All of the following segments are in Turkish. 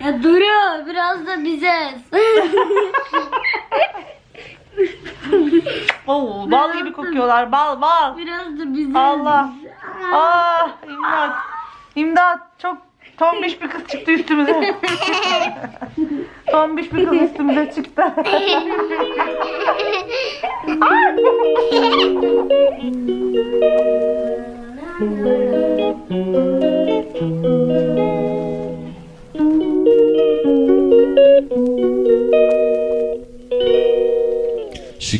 Ya Duru biraz da bize. Oo, bal gibi kokuyorlar. Bal bal. biraz da bize. Allah. Ah imdat. İmdat. Çok tombiş bir kız çıktı üstümüze. tombiş bir kız üstümüze çıktı. She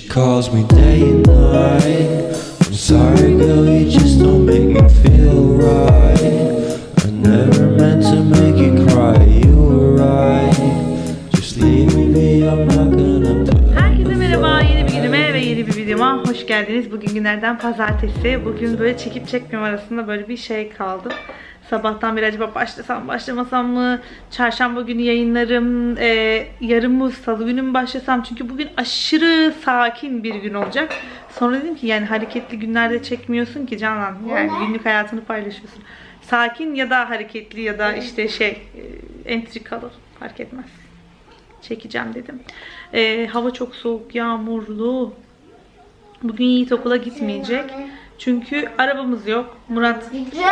calls me day and night. I'm sorry, girl, you just don't make me feel right. I never meant to make you cry, hoş geldiniz. Bugün günlerden pazartesi. Bugün böyle çekip çekmem arasında böyle bir şey kaldım. Sabahtan beri acaba başlasam başlamasam mı? Çarşamba günü yayınlarım. E, yarın mı salı günü mü başlasam? Çünkü bugün aşırı sakin bir gün olacak. Sonra dedim ki yani hareketli günlerde çekmiyorsun ki Canan. Yani günlük hayatını paylaşıyorsun. Sakin ya da hareketli ya da işte şey e, entrikalı fark etmez çekeceğim dedim. Ee, hava çok soğuk, yağmurlu. Bugün Yiğit okula gitmeyecek. Çünkü arabamız yok. Murat Gideceğim.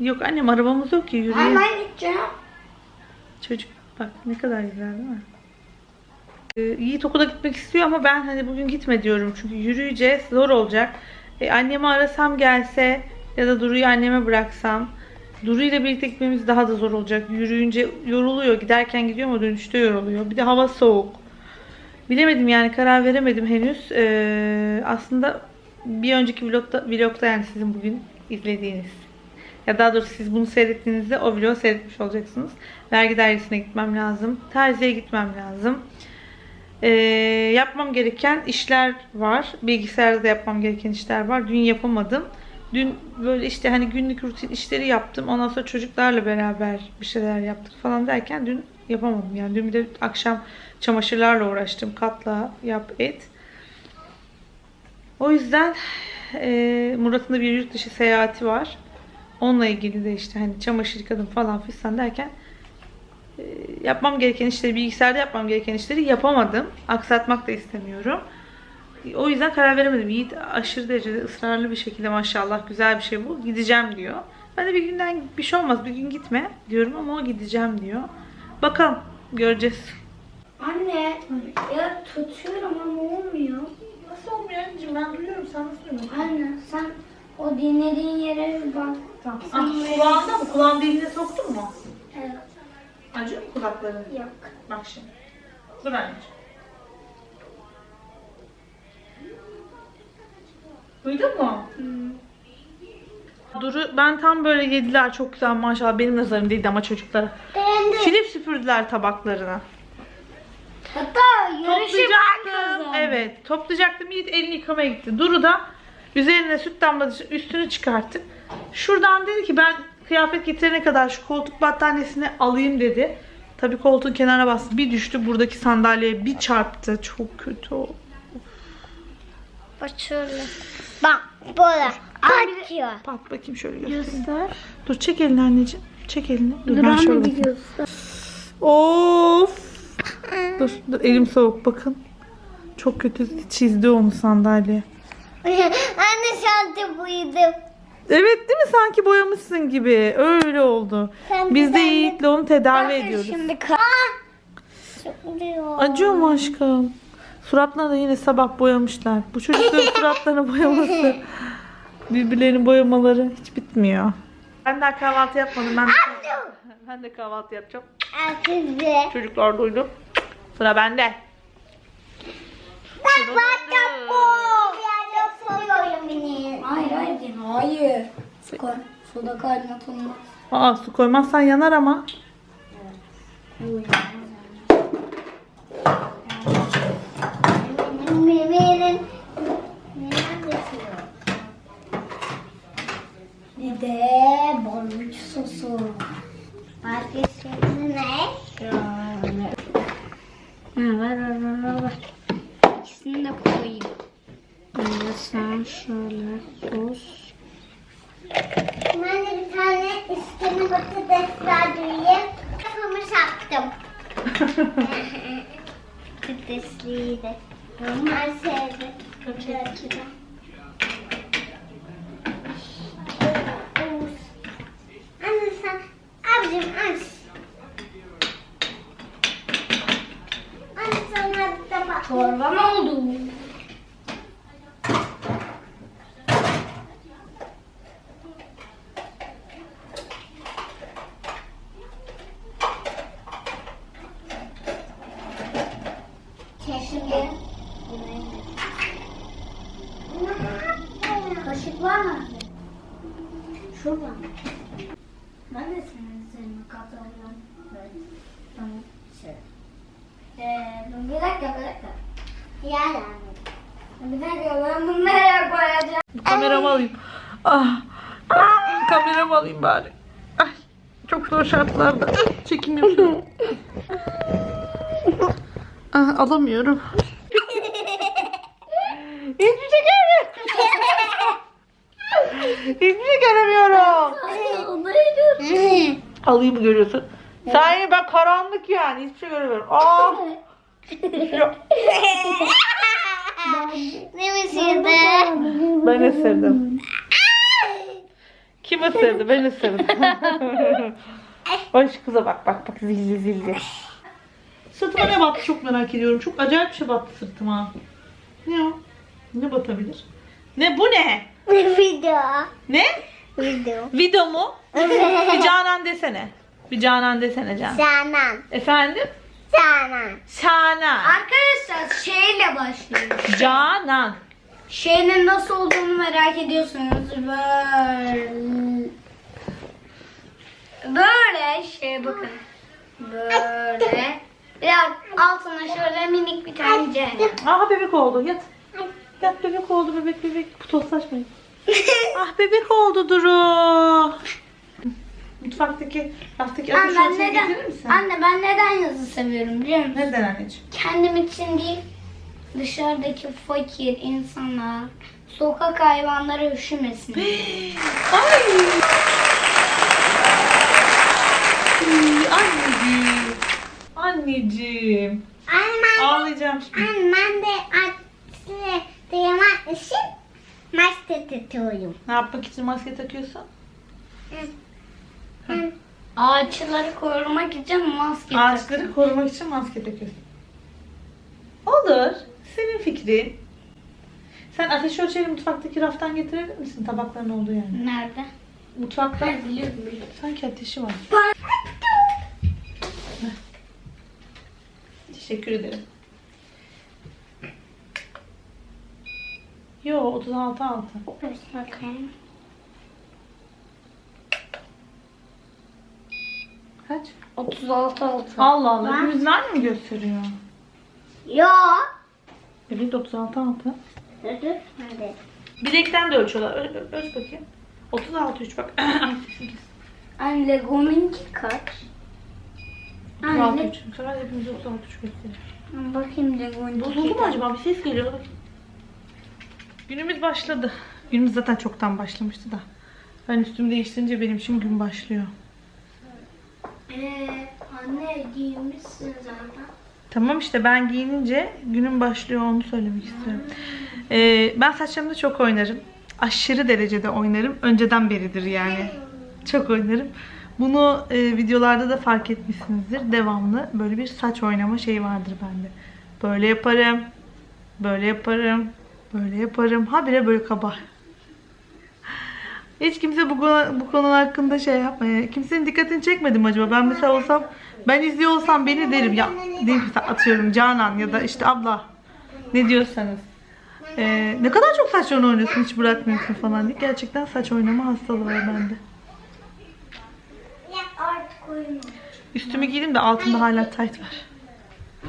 yok annem arabamız yok ki yürüyelim. Hemen gideceğim. Çocuk bak ne kadar güzel değil mi? Ee, Yiğit okula gitmek istiyor ama ben hani bugün gitme diyorum. Çünkü yürüyeceğiz. Zor olacak. Ee, annemi arasam gelse ya da Duru'yu anneme bıraksam Duru ile birlikte gitmemiz daha da zor olacak. Yürüyünce yoruluyor. Giderken gidiyor ama dönüşte yoruluyor. Bir de hava soğuk. Bilemedim yani karar veremedim henüz. Ee, aslında bir önceki vlogda, vlogda yani sizin bugün izlediğiniz ya daha doğrusu siz bunu seyrettiğinizde o vlogu seyretmiş olacaksınız. Vergi dairesine gitmem lazım. Terziye gitmem lazım. Ee, yapmam gereken işler var. Bilgisayarda da yapmam gereken işler var. Dün yapamadım. Dün böyle işte hani günlük rutin işleri yaptım. Ondan sonra çocuklarla beraber bir şeyler yaptık falan derken dün yapamadım. Yani dün bir de akşam çamaşırlarla uğraştım. Katla yap et. O yüzden e, Murat'ın da bir yurt dışı seyahati var. Onunla ilgili de işte hani çamaşır yıkadım falan fistan derken e, yapmam gereken işleri, bilgisayarda yapmam gereken işleri yapamadım. Aksatmak da istemiyorum. O yüzden karar veremedim. Yiğit aşırı derecede ısrarlı bir şekilde maşallah güzel bir şey bu. Gideceğim diyor. Ben de bir günden bir şey olmaz. Bir gün gitme diyorum ama o gideceğim diyor. Bakalım göreceğiz. Anne ya tutuyorum ama olmuyor. Nasıl olmuyor anneciğim? Ben duyuyorum. Sen nasıl duymuyorsun? Anne sen o dinlediğin yere bir bak. Tamam. Ah, kulağında mı? Kulağın deliğine soktun mu? Evet. Acıyor mu kulakların? Yok. Bak şimdi. Dur anneciğim. Duydun mu? Duru ben tam böyle yediler çok güzel maşallah benim nazarım değildi ama çocuklara. Beğendim. Silip süpürdüler tabaklarına. Hatta yarışı Toplayacaktım. Evet toplayacaktım. Yiğit elini yıkamaya gitti. Duru da üzerine süt damladı üstünü çıkarttık. Şuradan dedi ki ben kıyafet getirene kadar şu koltuk battaniyesini alayım dedi. Tabii koltuğun kenarına bastı. Bir düştü buradaki sandalyeye bir çarptı. Çok kötü oldu. Şöyle. Bak böyle. Açıyor. Bak bakayım şöyle göstereyim. Göster. Dur çek elini anneciğim. Çek elini. Dur, Dur ben anne şöyle bakayım. göster. Of. Dur, dur elim soğuk bakın. Çok kötü çizdi onu sandalye. Anne şantı buydu. Evet değil mi sanki boyamışsın gibi. Öyle oldu. Sen Biz de Yiğit'le onu tedavi ediyoruz. Şimdi. Acıyor mu aşkım? Suratlarına da yine sabah boyamışlar. Bu çocukların suratlarına boyaması. Birbirlerinin boyamaları hiç bitmiyor. Ben daha kahvaltı yapmadım. Ben de, ben de kahvaltı yapacağım. Çocuklar duydu. Sıra bende. Bak bak. Hayır hayır hayır. Su, suda kaynatılmaz. Aa su koymazsan yanar ama. Bebeğin Vagamundo! Halıyı mı görüyorsun? Sen ben karanlık yani hiçbir şey göremiyorum. Aa! Ya, Ne mısırdı? ben ısırdım. Kim ısırdı? Ben ısırdım. Hoş kıza bak bak bak zilli zilli. Sırtıma ne battı çok merak ediyorum. Çok acayip bir şey battı sırtıma. Ne o? Ne batabilir? Ne bu ne? Video. Ne? Video. Video mu? bir Canan desene. Bir Canan desene Canan. Canan. Efendim? Canan. Canan. Arkadaşlar şeyle başlıyoruz. Canan. Şeyin nasıl olduğunu merak ediyorsanız böyle böyle şey bakın. Böyle. Biraz altına şöyle minik bir tane cehennam. Aha bebek oldu. Yat. Yat bebek oldu bebek bebek. Putoslaşmayın. ah bebek oldu Duru. Mutfaktaki raftaki Anne, ben getirir misin? Anne ben neden yazı seviyorum biliyor musun? Neden anneciğim? Kendim için değil, dışarıdaki fakir insanlar, sokak hayvanları üşümesin. Ay. Anneciğim. Anneciğim. Anne Ağlayacağım şimdi. ben de anne dayama için şey, maske tutuyorum. Ne yapmak için maske takıyorsun? Ağaçları korumak için maske Ağaçları korumak için maske takıyorsun. Olur. Senin fikrin. Sen ateş ölçeri mutfaktaki raftan getirebilir misin? Tabakların olduğu yani. Nerede? Mutfakta. Biliyorum. Sanki ateşi var. Teşekkür ederim. Yo 36 altı. Bakayım. Kaç? 36 altı. Allah Allah. Ben... Yüzler mi gösteriyor? Yo. Evet 36 altı. Ödüşmedi. Bilekten de ölçüyorlar. Öl, öl, ölç bakayım. 36 3 bak. Anne Legominki kaç? 36 3. Bu hepimiz 36 3 gösteriyor. Bakayım Legominki. Bozuldu mu acaba? Bir ses geliyor. Bakayım. Günümüz başladı. Günümüz zaten çoktan başlamıştı da. Ben üstümü değiştirince benim için gün başlıyor. Ee, anne giyinmişsin zaten. Tamam işte ben giyinince günün başlıyor onu söylemek istiyorum. Hmm. Ee, ben saçlarımda çok oynarım. Aşırı derecede oynarım. Önceden beridir yani. Çok oynarım. Bunu e, videolarda da fark etmişsinizdir. Devamlı böyle bir saç oynama şeyi vardır bende. Böyle yaparım. Böyle yaparım. Böyle yaparım. Ha bile böyle kaba. Hiç kimse bu konu, bu konu hakkında şey yapmaya, kimsenin dikkatini çekmedim acaba. Ben mesela olsam, ben izliyor olsam beni derim ya, değil mesela atıyorum Canan ya da işte abla ne diyorsanız. Ee, ne kadar çok saç oynuyorsun hiç bırakmıyorsun falan diye. Gerçekten saç oynama hastalığı var bende. Üstümü giydim de altımda hala tight var.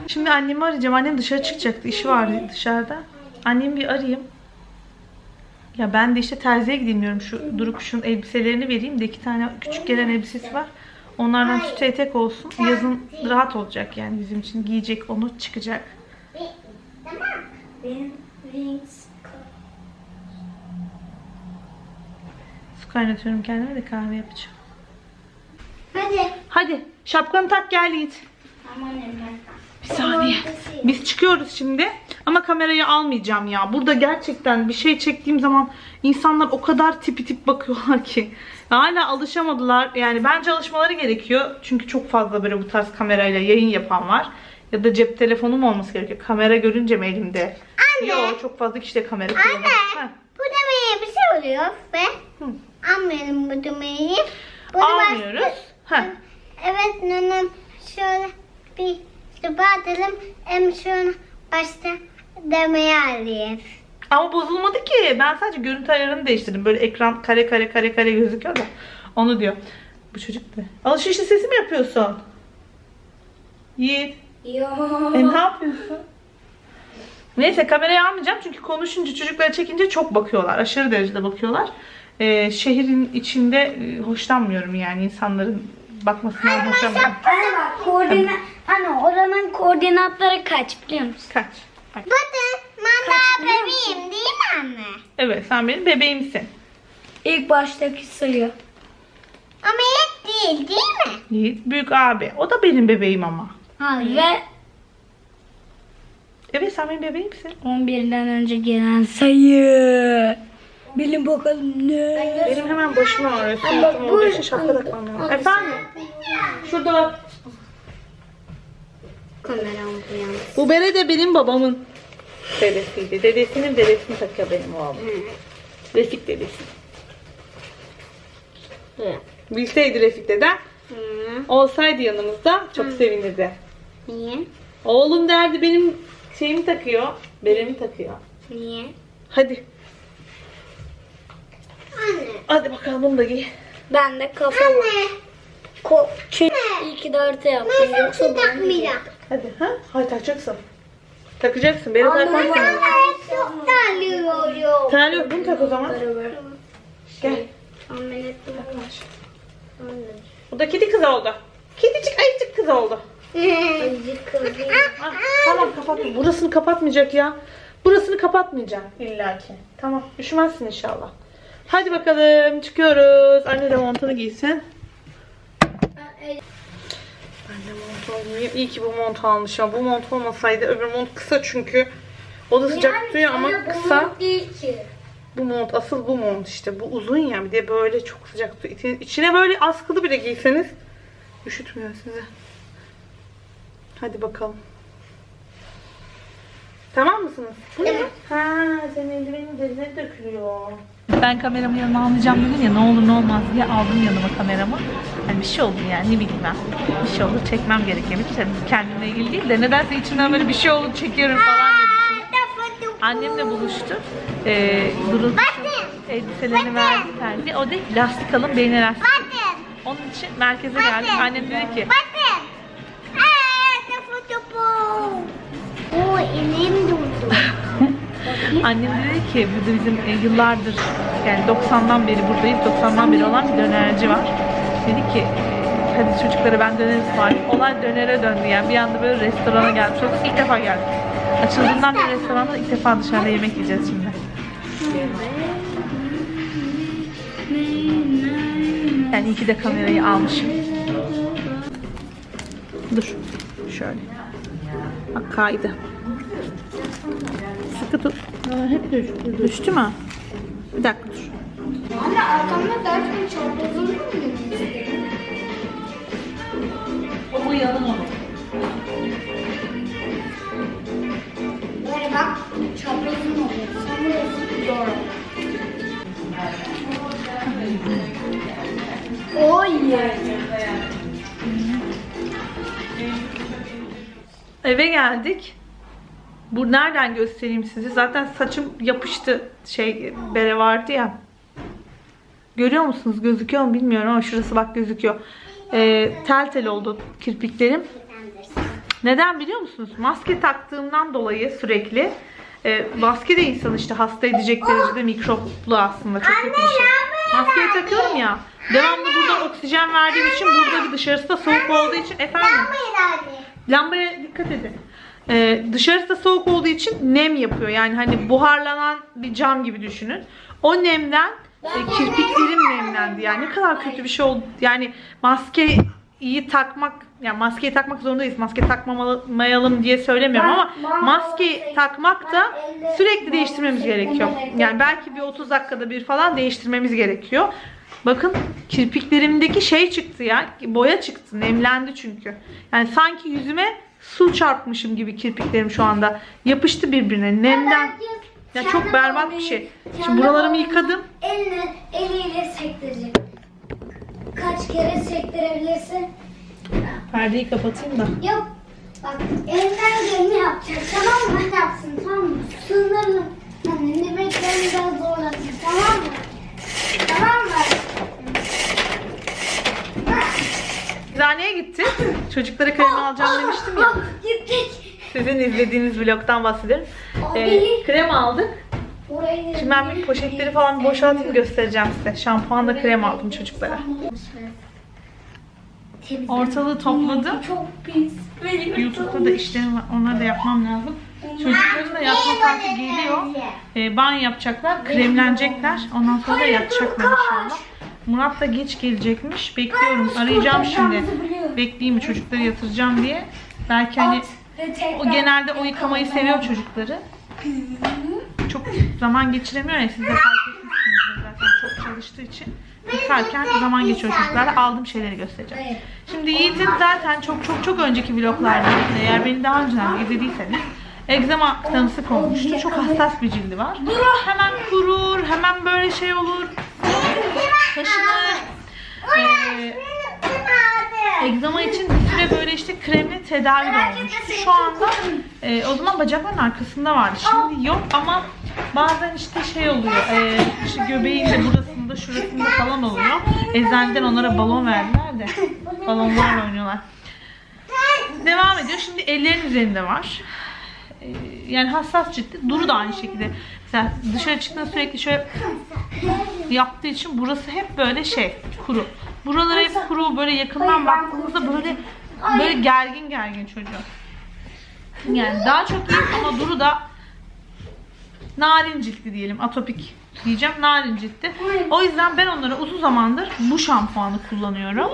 Şimdi annemi arayacağım. Annem dışarı çıkacaktı. İşi vardı dışarıda. Annemi bir arayayım. Ya ben de işte terziye gideyim diyorum. Şu durup şunun elbiselerini vereyim de iki tane küçük gelen elbisesi var. Onlardan tut etek olsun. Yazın rahat olacak yani bizim için. Giyecek onu çıkacak. Su kaynatıyorum kendime de kahve yapacağım. Hadi. Hadi şapkanı tak gel Yiğit. Tamam. Bir saniye. Biz çıkıyoruz şimdi. Ama kamerayı almayacağım ya. Burada gerçekten bir şey çektiğim zaman insanlar o kadar tipi tip bakıyorlar ki. Hala alışamadılar. Yani bence alışmaları gerekiyor. Çünkü çok fazla böyle bu tarz kamerayla yayın yapan var. Ya da cep telefonum olması gerekiyor. Kamera görünce mi elimde? Anne. Yok çok fazla kişi de kamera kullanıyor. Anne. Heh. Bu demeye bir şey oluyor ve Hı. almayalım bu demeyi. Bunu Almıyoruz. Heh. Evet nenem şöyle bir duba atalım. Hem şunu başta demeye alayım. Ama bozulmadı ki. Ben sadece görüntü ayarını değiştirdim. Böyle ekran kare kare kare kare gözüküyor da. Onu diyor. Bu çocuk da. Alışveriş listesi mi yapıyorsun? Yiğit. Yok. E ne yapıyorsun? Neyse kamerayı almayacağım çünkü konuşunca çocuklara çekince çok bakıyorlar. Aşırı derecede bakıyorlar. Ee, şehrin içinde e, hoşlanmıyorum yani insanların bakmasından hoşlanmıyorum. Anne bak koordinat. Anne oranın koordinatları kaç biliyor musun? Kaç? Bak. Bakın ben daha bebeğim değil mi anne? Evet sen benim bebeğimsin. İlk baştaki sayı. Ama ilk değil değil mi? Yiğit büyük abi. O da benim bebeğim ama. Hayır. Ve Evet sen benim bebeğimsin. 11'den önce gelen sayı. Bilin bakalım ne? Benim hemen başım ağrıyor. Sırtım olduğu için şapka takmam lazım. Efendim? Şurada bak. Kameram bu yalnız. Bu bere de benim babamın dedesiydi. Dedesinin dedesini takıyor benim oğlum. Refik dedesi. Bilseydi Refik dedem olsaydı yanımızda çok sevinirdi. Niye? Oğlum derdi benim şeyimi takıyor. Beremi takıyor. Niye? Hadi. Anne. Hadi bakalım bunu da giy. Ben de kafa Anne. Ko Çünkü iyi ki de harita yaptım. Yoksa ben takmayacağım. Hadi ha? Hayır takacaksın. Takacaksın. Beni takmazsın. çok terliyorum. Terli yok. Bunu tak o zaman. Gel. Ameliyatım Bu da kedi kız oldu. Kedicik ayıcık kız oldu. Ayıcık kızı. Ah, tamam kapat. Burasını kapatmayacak ya. Burasını kapatmayacak illaki. Tamam. Üşümezsin inşallah. Hadi bakalım çıkıyoruz. Anne de montunu giysin. De mont almayayım. İyi ki bu mont almışım. Bu mont olmasaydı öbür mont kısa çünkü. O da sıcak tutuyor ama kısa. Değil ki. Bu mont asıl bu mont işte. Bu uzun ya bir de böyle çok sıcak tutuyor. İçine- böyle askılı bile giyseniz üşütmüyor sizi. Hadi bakalım. Tamam mısınız? Bu ne? Ha, senin eldivenin derine dökülüyor. Ben kameramı yanıma almayacağım dedim ya ne olur ne olmaz diye aldım yanıma kameramı. Hani bir şey oldu yani ne bileyim ben. Bir şey olur çekmem gerekiyor. Hiç kendimle ilgili değil de nedense içimden böyle bir şey olur çekiyorum falan diye düşündüm. Annemle buluştu. Ee, Durun elbiselerini verdi terzi. O da lastik alın beline lastik. Bakın. Onun için merkeze geldik. Annem dedi ki. Annem dedi ki burada bizim e, yıllardır yani 90'dan beri buradayız. 90'dan beri olan bir dönerci var. Dedi ki e, hadi çocuklara ben döner ısmarlayayım. Olay dönere döndü yani bir anda böyle restorana gelmiş olduk. İlk defa geldik. Açıldığından beri restoranda ilk defa dışarıda yemek yiyeceğiz şimdi. Yani iyi ki de kamerayı almışım. Dur. Şöyle. Bak kaydı. Sıkı tut. Hep düştü. Düştü mü? Bir dakika dur. Anne arkamda dört gün çarpıldın mı? O bu yanım onu. Böyle bak çaprazın oluyor. Sen burası. Oh yeah. Eve geldik. Bu nereden göstereyim size? Zaten saçım yapıştı. Şey bere vardı ya. Görüyor musunuz? Gözüküyor mu bilmiyorum ama şurası bak gözüküyor. Ee, tel tel oldu kirpiklerim. Neden biliyor musunuz? Maske taktığımdan dolayı sürekli e, maske de insanı işte hasta edecek derecede mikroplu aslında çok kötü bir şey. Maskeyi takıyorum ya. Devamlı burada oksijen verdiğim için burada bir dışarısı da soğuk olduğu için efendim. Lambaya dikkat edin. Ee, dışarısı da soğuk olduğu için nem yapıyor. Yani hani buharlanan bir cam gibi düşünün. O nemden e, kirpiklerim nemlendi. Yani ne kadar kötü bir şey oldu. Yani maske iyi takmak yani maskeyi takmak zorundayız. Maske takmamayalım diye söylemiyorum ama maske takmak da sürekli değiştirmemiz gerekiyor. Yani belki bir 30 dakikada bir falan değiştirmemiz gerekiyor. Bakın kirpiklerimdeki şey çıktı ya. Boya çıktı. Nemlendi çünkü. Yani sanki yüzüme su çarpmışım gibi kirpiklerim şu anda. Yapıştı birbirine. Nemden. Ya çok berbat bir şey. Şimdi buralarımı yıkadım. Eline, eliyle sektirecek. Kaç kere sektirebilirsin? Perdeyi kapatayım da. Yok. Bak elinden geleni yapacak. Tamam mı? Yapsın tamam mı? Sınırını, hani nöbetlerini daha zorlasın. Tamam mı? Tamam mı? Eczaneye gittim. Çocuklara krem alacağım demiştim ya. Gittik. Sizin izlediğiniz vlogtan bahsediyorum. Abi. Ee, krem aldık. Şimdi ben bir poşetleri falan bir boşaltayım göstereceğim size. Şampuanla krem aldım çocuklara. Ortalığı topladım. Çok pis. YouTube'da da işlerim var. Onları da yapmam lazım. Çocukların da yatma saati geliyor. Ee, banyo yapacaklar, kremlenecekler. Ondan sonra da yatacaklar inşallah. Murat da geç gelecekmiş. Bekliyorum. Arayacağım şimdi. Bekleyeyim mi çocukları yatıracağım diye. Belki hani o genelde o yıkamayı seviyor çocukları. Çok zaman geçiremiyor ya siz de fark etmişsinizdir zaten çok çalıştığı için. Yıkarken zaman geçiyor çocuklarla. Aldığım şeyleri göstereceğim. Şimdi Yiğit'in zaten çok çok çok önceki vloglarda eğer beni daha önceden izlediyseniz egzama tanısı konmuştu. Çok hassas bir cildi var. Hemen kurur, hemen böyle şey olur. Kaşınır. Ee, egzama için bir süre böyle işte kremli tedavi olmuştu. Şu anda e, o zaman bacakların arkasında vardı. Şimdi yok ama bazen işte şey oluyor. E, işte göbeğin de burasında şurasında falan oluyor. Eczaneden onlara balon verdiler de balonlarla oynuyorlar. Devam ediyor. Şimdi ellerin üzerinde var. Yani hassas ciltti. Duru da aynı şekilde. Mesela dışarı çıktığında sürekli şöyle yaptığı için burası hep böyle şey kuru. Buraları hep kuru böyle yakından baktığınızda böyle böyle gergin gergin çocuğum. Yani daha çok iyi ama Duru da narin ciltli diyelim atopik diyeceğim narin ciltli. O yüzden ben onlara uzun zamandır bu şampuanı kullanıyorum.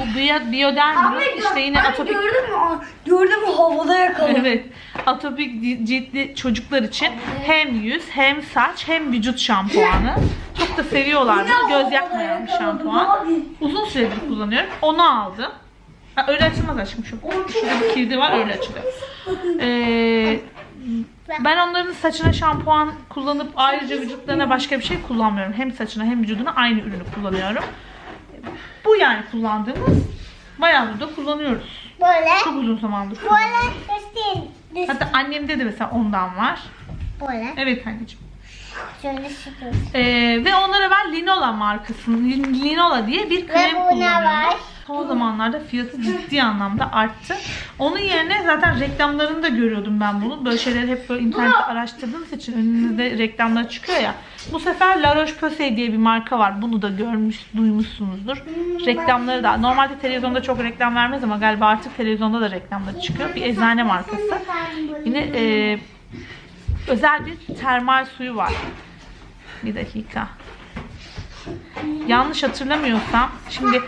Bu Bioderma'nın işte yine atopik Gördün mü? Gördün mü havada yakaladı. Evet. Atopik ciltli çocuklar için hem yüz hem saç hem vücut şampuanı. Çok da seviyorlar bunu. Göz yakmayan bir şampuan. Uzun süredir kullanıyorum. Onu aldım. Ha, öyle açılmaz aşkım. Şu, şurada bir kilidi var öyle açılıyor. Ee, ben onların saçına şampuan kullanıp ayrıca vücutlarına başka bir şey kullanmıyorum. Hem saçına hem vücuduna aynı ürünü kullanıyorum. Bu yani kullandığımız. Bayağıdır da kullanıyoruz. Böyle. Çok uzun zamandır Böyle göstereyim. Hatta annemde de mesela ondan var. Böyle. Evet anneciğim. Şöyle sıkıyor. Ee, ve onlara ben Linola markasının Lin- Linola diye bir krem kullanıyorum. var. Son zamanlarda fiyatı ciddi anlamda arttı. Onun yerine zaten reklamlarını da görüyordum ben bunu. Böyle şeyleri hep böyle internette araştırdığınız için önünüzde reklamlar çıkıyor ya. Bu sefer La Roche-Posay diye bir marka var. Bunu da görmüş, duymuşsunuzdur. Reklamları da normalde televizyonda çok reklam vermez ama galiba artık televizyonda da reklamları çıkıyor. Bir eczane markası. Yine e, özel bir termal suyu var. Bir dakika. Yanlış hatırlamıyorsam şimdi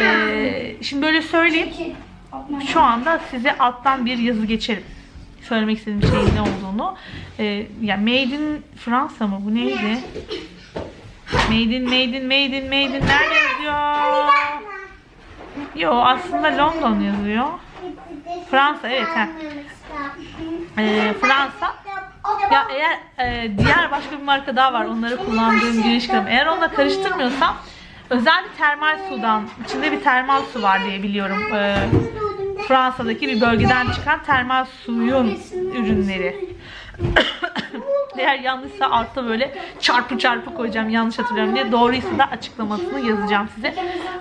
e, şimdi böyle söyleyeyim. Şu anda size alttan bir yazı geçerim. Söylemek istediğim şeyin ne olduğunu. E, yani Made in Fransa mı? Bu neydi? Made in, Made in, Made in, Made in. Nerede yazıyor? Yo aslında London yazıyor. Fransa evet. He. E, Fransa. Ya eğer e, diğer başka bir marka daha var onları kullandığım güneş kremi. Eğer onunla karıştırmıyorsam özel bir termal sudan, içinde bir termal su var diye biliyorum. E, Fransa'daki bir bölgeden çıkan termal suyun ürünleri. Eğer yanlışsa altta böyle çarpı çarpı koyacağım yanlış hatırlıyorum diye. Doğruysa da açıklamasını yazacağım size.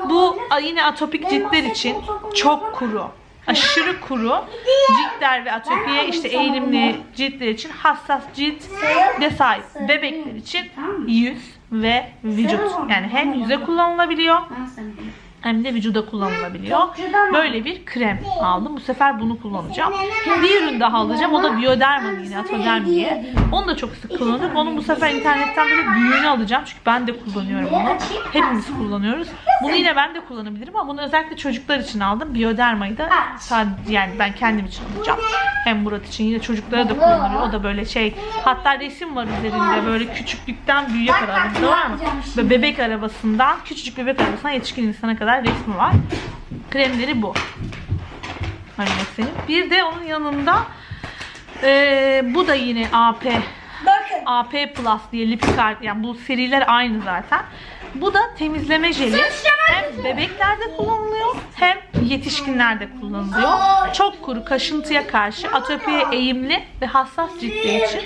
Bu yine atopik ciltler için çok kuru. Aşırı kuru ciltler ve atopiye işte eğilimli ciltler için hassas cilt de sahip. Bebekler için yüz ve vücut. Yani hem yüze kullanılabiliyor hem de vücuda kullanılabiliyor. Böyle bir krem aldım. Bu sefer bunu kullanacağım. Bir ürün daha alacağım. O da Bioderma'nın yine Atoderm diye. Onu da çok sık kullanıyorum. Onu bu sefer internetten böyle büyüğünü alacağım. Çünkü ben de kullanıyorum onu. Hepimiz kullanıyoruz. Bunu yine ben de kullanabilirim ama bunu özellikle çocuklar için aldım. Biodermayı da sadece yani ben kendim için alacağım. Hem Murat için yine çocuklara da kullanılıyor. O da böyle şey hatta resim var üzerinde böyle küçüklükten büyüğe kadar var mı? Bebek arabasından küçücük bebek arabasından yetişkin insana kadar resmi var. Kremleri bu. Hani senin. Bir de onun yanında eee, bu da yine AP Bakın. AP Plus diye Lipikar yani bu seriler aynı zaten. Bu da temizleme jeli. Hem bebeklerde kullanılıyor hem yetişkinlerde kullanılıyor. Çok kuru kaşıntıya karşı atopiye eğimli ve hassas ciltler için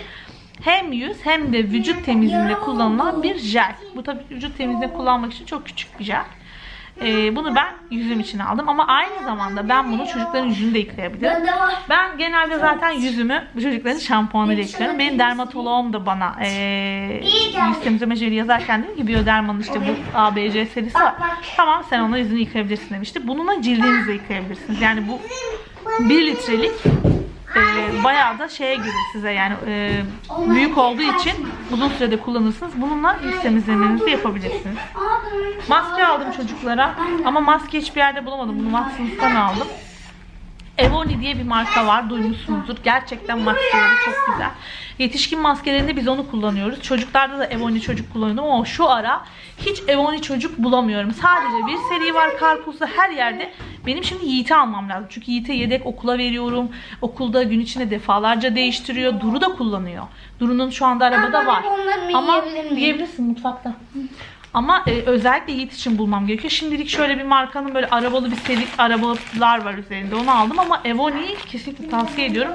hem yüz hem de vücut temizliğinde kullanılan bir jel. Bu tabii vücut temizliğinde kullanmak için çok küçük bir jel. Ee, bunu ben yüzüm için aldım ama aynı zamanda ben bunu çocukların yüzünü de yıkayabilirim. Ben genelde zaten yüzümü çocukların şampuanıyla yıkıyorum. Benim dermatoloğum da bana eee yüz temizleme jeli yazarken dedi ki Bioderma'nın işte bu ABC serisi var. Tamam sen ona yüzünü yıkayabilirsin demişti. Bununla cildinizi yıkayabilirsiniz. Yani bu 1 litrelik eee bayağı da şeye gelir size yani eee, büyük olduğu için uzun sürede kullanırsınız. Bununla yüz temizlemenizi yapabilirsiniz. Maske aldım çocuklara ama maske hiçbir yerde bulamadım. Bunu Watsons'tan aldım. Evoni diye bir marka var. Duymuşsunuzdur. Gerçekten maskeleri çok güzel. Yetişkin maskelerinde biz onu kullanıyoruz. Çocuklarda da Evoni çocuk kullanıyordum ama şu ara hiç Evoni çocuk bulamıyorum. Sadece bir seri var karpuzda her yerde. Benim şimdi Yiğit'i almam lazım. Çünkü Yiğit'e yedek okula veriyorum. Okulda gün içinde defalarca değiştiriyor. Duru da kullanıyor. Duru'nun şu anda arabada var. Ama yiyebilirsin mutfakta. Ama e, özellikle Yiğit için bulmam gerekiyor. Şimdilik şöyle bir markanın böyle arabalı bir seri arabalar var üzerinde. Onu aldım ama Evoni'yi kesinlikle tavsiye ediyorum.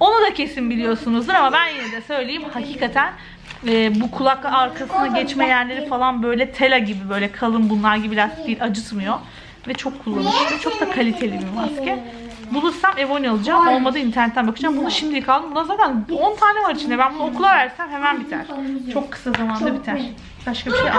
Onu da kesin biliyorsunuzdur ama ben yine de söyleyeyim. Hakikaten e, bu kulak arkasına geçme yerleri falan böyle tela gibi böyle kalın bunlar gibi lastik değil acıtmıyor. Ve çok kullanışlı. Çok da kaliteli bir maske. Bulursam Evoni alacağım. Olmadı internetten bakacağım. Bunu şimdilik aldım. Bunda zaten 10 tane var içinde. Ben bunu okula versem hemen biter. Çok kısa zamanda biter. Başka bir şey al.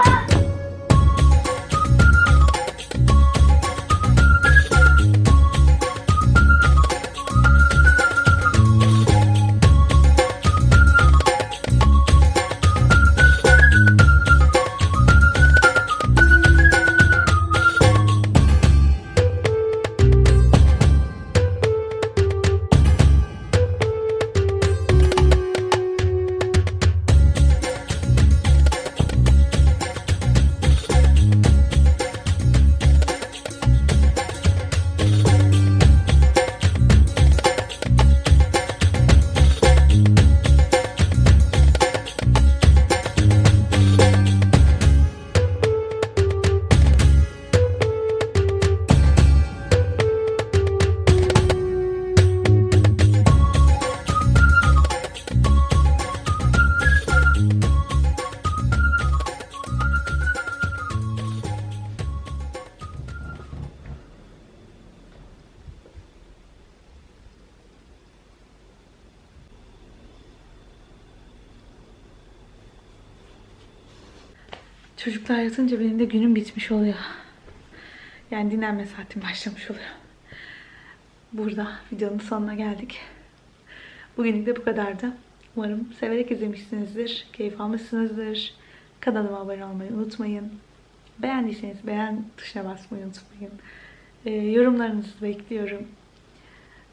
Yatınca benim de günüm bitmiş oluyor. Yani dinlenme saatim başlamış oluyor. Burada videonun sonuna geldik. Bugünlük de bu kadardı. Umarım severek izlemişsinizdir, keyif almışsınızdır. Kanalıma abone olmayı unutmayın. Beğendiyseniz beğen tuşuna basmayı unutmayın. Ee, yorumlarınızı bekliyorum.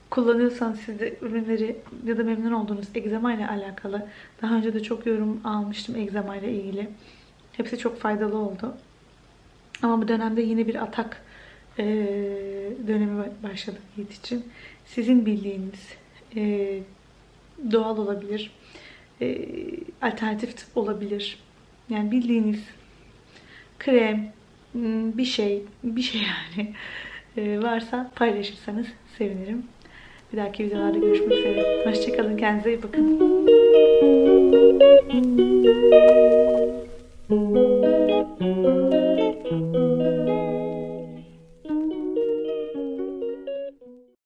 Kullanıyorsanız siz de ürünleri ya da memnun olduğunuz egzama ile alakalı. Daha önce de çok yorum almıştım egzama ile ilgili. Hepsi çok faydalı oldu. Ama bu dönemde yeni bir atak eee, dönemi başladı Yiğit için. Sizin bildiğiniz eee, doğal olabilir, eee, alternatif tıp olabilir. Yani bildiğiniz krem, bir şey, bir şey yani eee, varsa paylaşırsanız sevinirim. Bir dahaki videolarda görüşmek üzere. Hoşçakalın, kendinize iyi bakın. thank you.